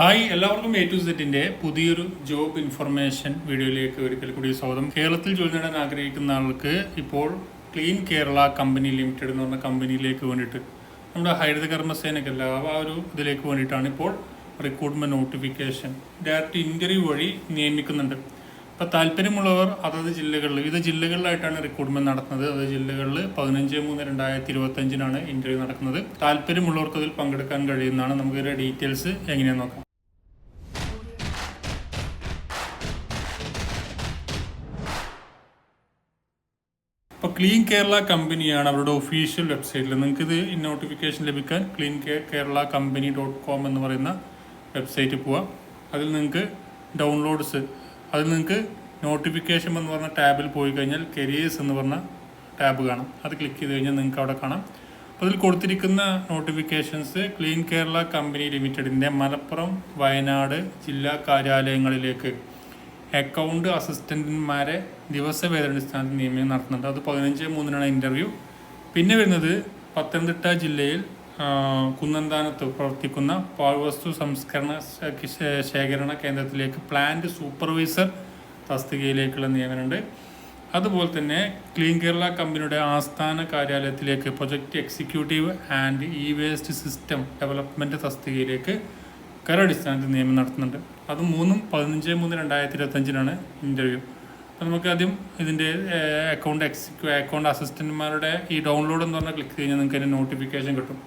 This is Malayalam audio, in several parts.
ഹായ് എല്ലാവർക്കും എ ടു സെറ്റിന്റെ പുതിയൊരു ജോബ് ഇൻഫർമേഷൻ വീഡിയോയിലേക്ക് ഒരിക്കൽ കൂടി സ്വാഗതം. കേരളത്തിൽ ജോലി നേടാൻ ആഗ്രഹിക്കുന്ന ആൾക്ക് ഇപ്പോൾ ക്ലീൻ കേരള കമ്പനി ലിമിറ്റഡ് എന്ന് പറഞ്ഞ കമ്പനിയിലേക്ക് വേണ്ടിയിട്ട് നമ്മുടെ ഹരിത കർമ്മസേനയ്ക്ക് അല്ല ആ ഒരു ഇതിലേക്ക് വേണ്ടിയിട്ടാണ് ഇപ്പോൾ റിക്രൂട്ട്മെന്റ് നോട്ടിഫിക്കേഷൻ ഡയറക്റ്റ് ഇന്റർവ്യൂ വഴി നിയമിക്കുന്നുണ്ട്. അപ്പോൾ താല്പര്യമുള്ളവർ അതത് ജില്ലകളിൽ വിവിധ ജില്ലകളിലായിട്ടാണ് റിക്രൂട്ട്മെന്റ് നടത്തുന്നത്. അതത് ജില്ലകളിൽ പതിനഞ്ച് മൂന്ന് രണ്ടായിരത്തി ഇരുപത്തഞ്ചിനാണ് ഇന്റർവ്യൂ നടക്കുന്നത്. താല്പര്യമുള്ളവർക്ക് അതിൽ പങ്കെടുക്കാൻ കഴിയുന്നതാണ്. നമുക്കിതിന്റെ ഡീറ്റെയിൽസ് എങ്ങനെയാണെന്ന് നോക്കാം. ഇപ്പോൾ ക്ലീൻ കേരള കമ്പനിയാണ് അവരുടെ ഒഫീഷ്യൽ വെബ്സൈറ്റിൽ നിങ്ങൾക്ക് ഇത് നോട്ടിഫിക്കേഷൻ ലഭിക്കാൻ clean Kerala company dot com എന്ന് പറയുന്ന വെബ്സൈറ്റിൽ പോവാം. അതിൽ നിങ്ങൾക്ക് ഡൗൺലോഡ്സ് അതിൽ നിങ്ങൾക്ക് നോട്ടിഫിക്കേഷൻ എന്ന് പറഞ്ഞ ടാബിൽ പോയി കഴിഞ്ഞാൽ കരിയേഴ്സ് എന്ന് പറഞ്ഞ ടാബ് കാണാം. അത് ക്ലിക്ക് ചെയ്ത് കഴിഞ്ഞാൽ നിങ്ങൾക്ക് അവിടെ കാണാം. അപ്പോൾ അതിൽ കൊടുത്തിരിക്കുന്ന നോട്ടിഫിക്കേഷൻസ് ക്ലീൻ കേരള കമ്പനി ലിമിറ്റഡിന്റെ മലപ്പുറം വയനാട് ജില്ലാ കാര്യാലയങ്ങളിലേക്ക് അക്കൗണ്ട് അസിസ്റ്റന്റുമാരെ ദിവസവേതനടിസ്ഥാനത്തിൽ നിയമനം നടത്തുന്നുണ്ട്. അത് പതിനഞ്ച് മൂന്നിനാണ് ഇന്റർവ്യൂ പിന്നെ വരുന്നത് പത്തനംതിട്ട ജില്ലയിൽ കുന്നന്താനത്ത് പ്രവർത്തിക്കുന്ന പാഴ്വസ്തു സംസ്കരണ ശേഖരണ കേന്ദ്രത്തിലേക്ക് പ്ലാന്റ് സൂപ്പർവൈസർ തസ്തികയിലേക്കുള്ള നിയമനമുണ്ട്. അതുപോലെ തന്നെ ക്ലീൻ കേരള കമ്പനിയുടെ ആസ്ഥാന കാര്യാലയത്തിലേക്ക് project executive and E waste system development തസ്തികയിലേക്ക് കരടിസ്ഥാനത്തിൽ നിയമനം നടത്തുന്നുണ്ട്. അത് മൂന്നും പതിനഞ്ച് മൂന്ന് രണ്ടായിരത്തി ഇരുപത്തഞ്ചിനാണ് ഇന്റർവ്യൂ അപ്പോൾ നമുക്ക് ആദ്യം ഇതിന്റെ അക്കൗണ്ട് എക്സിക്യൂ അക്കൗണ്ട് അസിസ്റ്റന്റുമാരുടെ ഈ ഡൗൺലോഡ് എന്ന് പറഞ്ഞാൽ ക്ലിക്ക് കഴിഞ്ഞാൽ നിങ്ങൾക്ക് അതിന്റെ നോട്ടിഫിക്കേഷൻ കിട്ടും.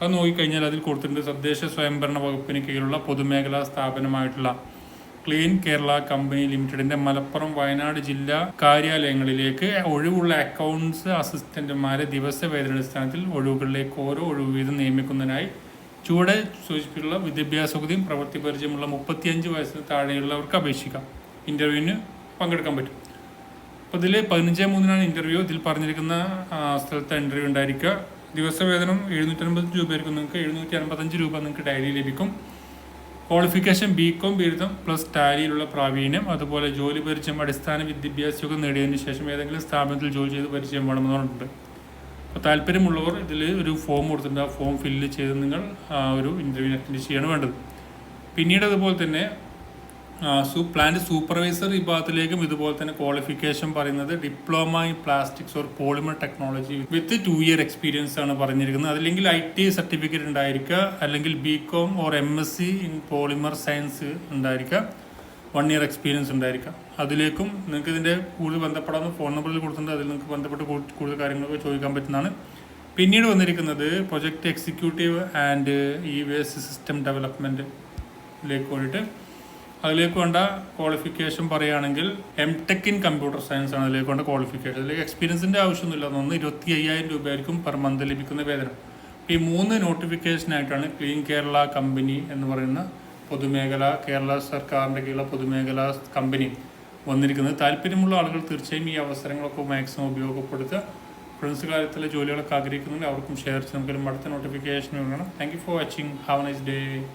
അത് നോക്കിക്കഴിഞ്ഞാൽ അതിൽ കൊടുത്തിട്ടുണ്ട് തദ്ദേശ സ്വയംഭരണ വകുപ്പിന് കീഴിലുള്ള പൊതുമേഖലാ സ്ഥാപനമായിട്ടുള്ള ക്ലീൻ കേരള കമ്പനി ലിമിറ്റഡിന്റെ മലപ്പുറം വയനാട് ജില്ലാ കാര്യാലയങ്ങളിലേക്ക് ഒഴിവുള്ള അക്കൗണ്ട്സ് അസിസ്റ്റന്റുമാരെ ദിവസവേതനാടിസ്ഥാനത്തിൽ ഒഴിവുകളിലേക്ക് ഓരോ ഒഴിവ് വീതം നിയമിക്കുന്നതിനായി ചുവടെ സൂചിപ്പിച്ചിട്ടുള്ള വിദ്യാഭ്യാസകതയും പ്രവൃത്തി പരിചയമുള്ള മുപ്പത്തിയഞ്ച് വയസ്സിന് താഴെയുള്ളവർക്ക് അപേക്ഷിക്കാം. ഇന്റർവ്യൂവിന് പങ്കെടുക്കാൻ പറ്റും. അപ്പോൾ ഇതിൽ പതിനഞ്ച് മൂന്നിനാണ് ഇന്റർവ്യൂ. ഇതിൽ പറഞ്ഞിരിക്കുന്ന സ്ഥലത്ത് ഇന്റർവ്യൂ ഉണ്ടായിരിക്കുക. ദിവസവേതനം എഴുന്നൂറ്റൻപത് രൂപയായിരിക്കും നിങ്ങൾക്ക്. എഴുന്നൂറ്റി അൻപത്തഞ്ച് രൂപ നിങ്ങൾക്ക് ഡയറി ലഭിക്കും. ക്വാളിഫിക്കേഷൻ ബി കോം ബിരുദം പ്ലസ് ടാലിയിലുള്ള പ്രാവീണ്യം അതുപോലെ ജോലി പരിചയം അടിസ്ഥാന വിദ്യാഭ്യാസമൊക്കെ നേടിയതിന് ശേഷം ഏതെങ്കിലും സ്ഥാപനത്തിൽ ജോലി ചെയ്ത് പരിചയം വേണമെന്ന് പറഞ്ഞിട്ടുണ്ട്. അപ്പോൾ താല്പര്യമുള്ളവർ ഇതിൽ ഒരു ഫോം കൊടുത്തിട്ടുണ്ട്. ആ ഫോം ഫില്ല് ചെയ്ത് നിങ്ങൾ ആ ഒരു ഇന്റർവ്യൂ അറ്റൻഡ് ചെയ്യാണ് വേണ്ടത്. പിന്നീട് അതുപോലെ തന്നെ സൂ പ്ലാന്റ് സൂപ്പർവൈസർ വിഭാഗത്തിലേക്കും ഇതുപോലെ തന്നെ ക്വാളിഫിക്കേഷൻ പറയുന്നത് diploma in plastics or polymer technology with two year experience ആണ് പറഞ്ഞിരിക്കുന്നത്. അല്ലെങ്കിൽ ഐ ടി സർട്ടിഫിക്കറ്റ് ഉണ്ടായിരിക്കുക. അല്ലെങ്കിൽ B Com or M S C in polymer science ഉണ്ടായിരിക്കുക. വൺ ഇയർ എക്സ്പീരിയൻസ് ഉണ്ടായിരിക്കാം. അതിലേക്കും നിങ്ങൾക്ക് ഇതിന്റെ കൂടുതൽ ബന്ധപ്പെടാവുന്ന ഫോൺ നമ്പറിൽ കൊടുത്തിട്ടുണ്ട്. അതിൽ നിങ്ങൾക്ക് ബന്ധപ്പെട്ട് കൂടുതൽ കാര്യങ്ങളൊക്കെ ചോദിക്കാൻ പറ്റുന്നതാണ്. പിന്നീട് വന്നിരിക്കുന്നത് project executive and E waste system ഡെവലപ്മെന്റിലേക്ക് വേണ്ടിയിട്ട്. അതിലേക്ക് വേണ്ട ക്വാളിഫിക്കേഷൻ പറയുകയാണെങ്കിൽ M Tech in computer science ആണ് അതിലേക്ക് വേണ്ട ക്വാളിഫിക്കേഷൻ അതിലേക്ക് എക്സ്പീരിയൻസിന്റെ ആവശ്യമൊന്നുമില്ല. ഒന്ന് ഇരുപത്തി അയ്യായിരം രൂപയായിരിക്കും പെർ മന്ത് ലഭിക്കുന്ന വേതനം. ഈ മൂന്ന് നോട്ടിഫിക്കേഷനായിട്ടാണ് ക്ലീൻ കേരള കമ്പനി എന്ന് പറയുന്ന പൊതുമേഖല കേരള സർക്കാരിന്റെ കീഴിലുള്ള പൊതുമേഖല കമ്പനി വന്നിരിക്കുന്നത്. താല്പര്യമുള്ള ആളുകൾ തീർച്ചയായും ഈ അവസരങ്ങളൊക്കെ മാക്സിമം ഉപയോഗപ്പെടുത്തുക. ഫ്രണ്ട്സ് കാര്യത്തിലെ ജോലികളൊക്കെ ആഗ്രഹിക്കുന്നുണ്ട് അവർക്കും ഷെയർ ചെയ്ത് നമുക്ക് അടുത്ത നോട്ടിഫിക്കേഷൻ വേണം. Thank you for watching have nice day